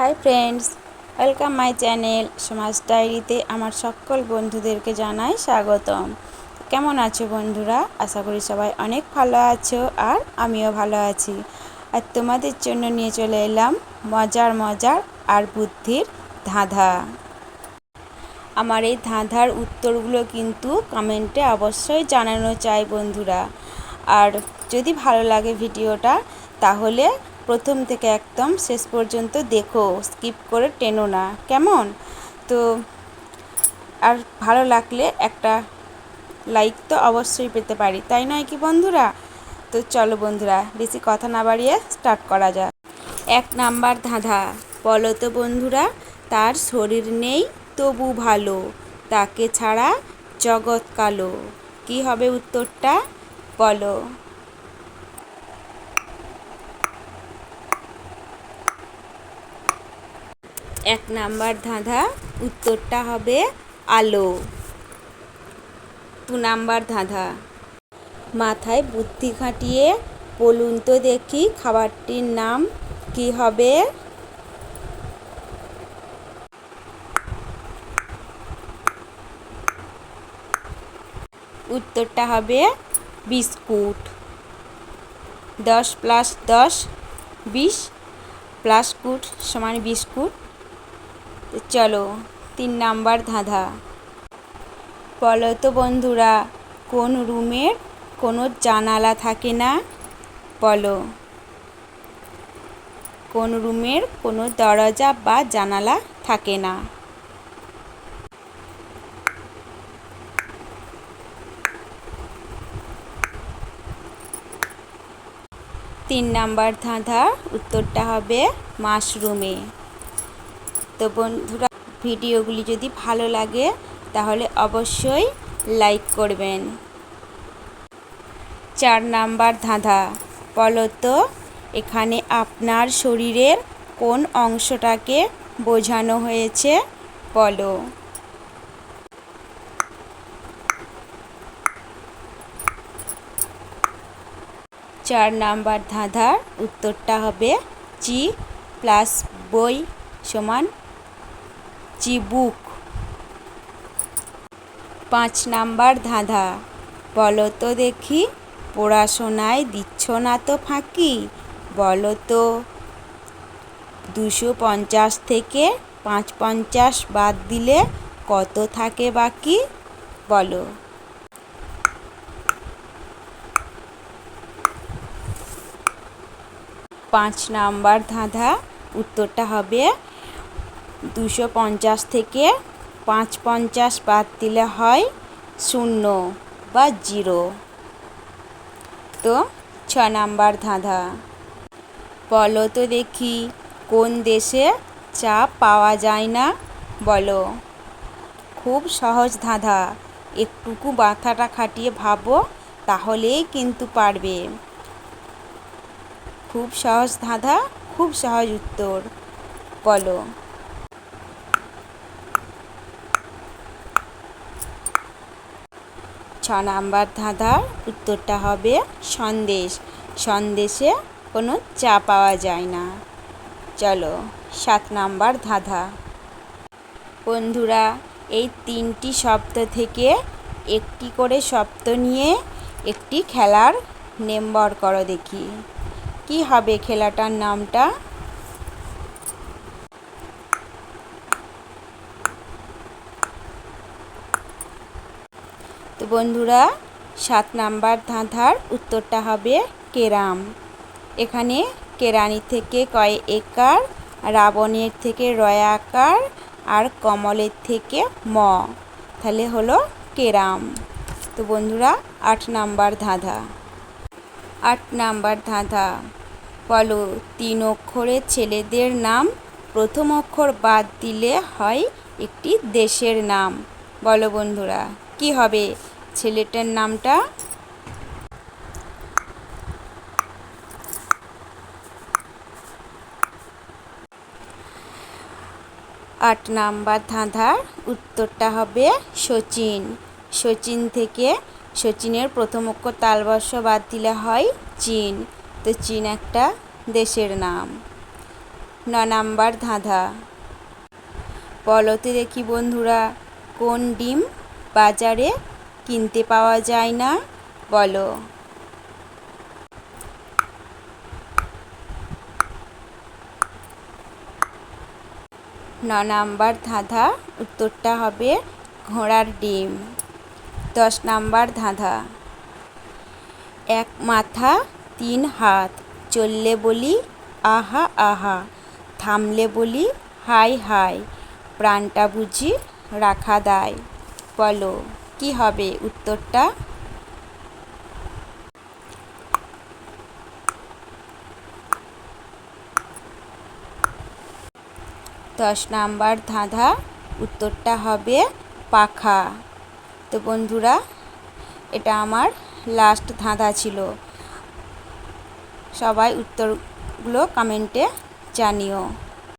Hi friends, welcome my channel Samaj ডায়েরিতে আমার সকল বন্ধুদেরকে জানাই স্বাগতম। কেমন আছো বন্ধুরা? আশা করি সবাই অনেক ভালো আছো আর আমিও ভালো আছি। আর তোমাদের জন্য নিয়ে চলে এলাম মজার মজার আর বুদ্ধির ধাঁধা। আমার এই ধাঁধার উত্তরগুলো কিন্তু কমেন্টে অবশ্যই জানানো চাই বন্ধুরা। আর যদি ভালো লাগে ভিডিওটা, তাহলে প্রথম থেকে একদম শেষ পর্যন্ত দেখো স্কিপ করে টেনো না। কেমন? তো আর ভালো লাগলে একটা লাইক তো অবশ্যই পেতে পারি, তাই নয় কি বন্ধুরা? তো চলো বন্ধুরা, বেশি কথা না বাড়িয়ে স্টার্ট করা যাক। এক নাম্বার ধাঁধা, বলো তো বন্ধুরা, তার শরীর নেই তবু ভালো, তাকে ছাড়া জগৎ কালো। কি হবে উত্তরটা? বলো। এক নাম্বার ধাঁধা, উত্তরটা হবে আলো। দু নাম্বার ধাঁধা, মাথায় বুদ্ধি খাটিয়ে বলুন তো দেখি খাবারটির নাম কি হবে? উত্তরটা হবে বিস্কুট। দশ প্লাস দশ, বিশ, প্লাস কুট সমান বিস্কুট। চলো, তিন নাম্বার ধাঁধা। বলো তো বন্ধুরা, কোন রুমের কোনো জানালা থাকে না? বলো। কোন রুমের কোনো দরজা বা জানালা থাকে না? তিন নাম্বার ধাঁধা, উত্তরটা হবে মাশরুমে। তো বন্ধুরা, ভিডিওগুলি যদি ভালো লাগে, তাহলে অবশ্যই লাইক করবেন। চার নাম্বার ধাঁধা বলো তো এখানে আপনার শরীরের কোন অংশটাকে বোঝানো হয়েছে? বলো। চার নাম্বার ধাঁধার উত্তরটা হবে চি প্লাস বই সমান চিবুক পাঁচ নাম্বার ধাঁধা। বলো তো দেখি, পড়াশোনায় দিচ্ছ না তো ফাঁকি? বলো তো, দুশো পঞ্চাশ থেকে পাঁচ পঞ্চাশ বাদ দিলে কত থাকে বাকি? বলো। পাঁচ নাম্বার ধাঁধা, উত্তরটা হবে দুশো পঞ্চাশ থেকে পাঁচ পঞ্চাশ বাদ দিলে হয় শূন্য বা জিরো। তো ছ নাম্বার ধাঁধা। বলো তো দেখি, কোন দেশে চা পাওয়া যায় না? বলো। খুব সহজ ধাঁধা। একটুকু মাথাটা খাটিয়ে ভাবো, তাহলেই কিন্তু পারবে। খুব সহজ ধাঁধা, খুব সহজ উত্তর। বলো। ছ নাম্বার ধাঁধার উত্তরটা হবে সন্দেশ। সন্দেশে কোনো চা পাওয়া যায় না। চলো, সাত নাম্বার ধাঁধা। বন্ধুরা, এই তিনটি শব্দ থেকে একটি করে শব্দ নিয়ে একটি খেলার নেম্বর করো দেখি। কি হবে খেলাটার নামটা? তো বন্ধুরা, সাত নাম্বার ধাঁধার উত্তরটা হবে কেরাম। এখানে কেরানি থেকে কয় একার, রাবণের থেকে রয়াকার আর কমলের থেকে ম। তাহলে হলো কেরাম। তো বন্ধুরা, আট নাম্বার ধাঁধা। আট নাম্বার ধাঁধা। বলো, তিন অক্ষরের ছেলেদের নাম প্রথম অক্ষর বাদ দিলে হয় একটি দেশের নাম। বলো বন্ধুরা। কি হবে? ছেলেটার নামটা? আট নাম্বার ধাঁধার উত্তরটা হবে সচিন সচিন থেকে সচিনের প্রথম অক্ষর তালবর্ষ বাদ দিলে হয় চীন। তো চীন একটা দেশের নাম। ন নাম্বার ধাঁধা। বলতে দেখি বন্ধুরা, কোন ডিম বাজারে কিনতে পাওয়া যায় না, বলো। ন নাম্বার ধাঁধা, উত্তরটা হবে ঘোড়ার ডিম। দশ নাম্বার ধাঁধা, এক মাথা, তিন হাত, চললে বলি আহা আহা, থামলে বলি হাই হাই, প্রাণটা বুঝি রাখা দায়। বলো, কি হবে উত্তরটা? দশ নাম্বার ধাঁধা, উত্তরটা হবে পাখা। তো বন্ধুরা, এটা আমার লাস্ট ধাঁধা ছিল। সবাই উত্তরগুলো কমেন্টে জানিও।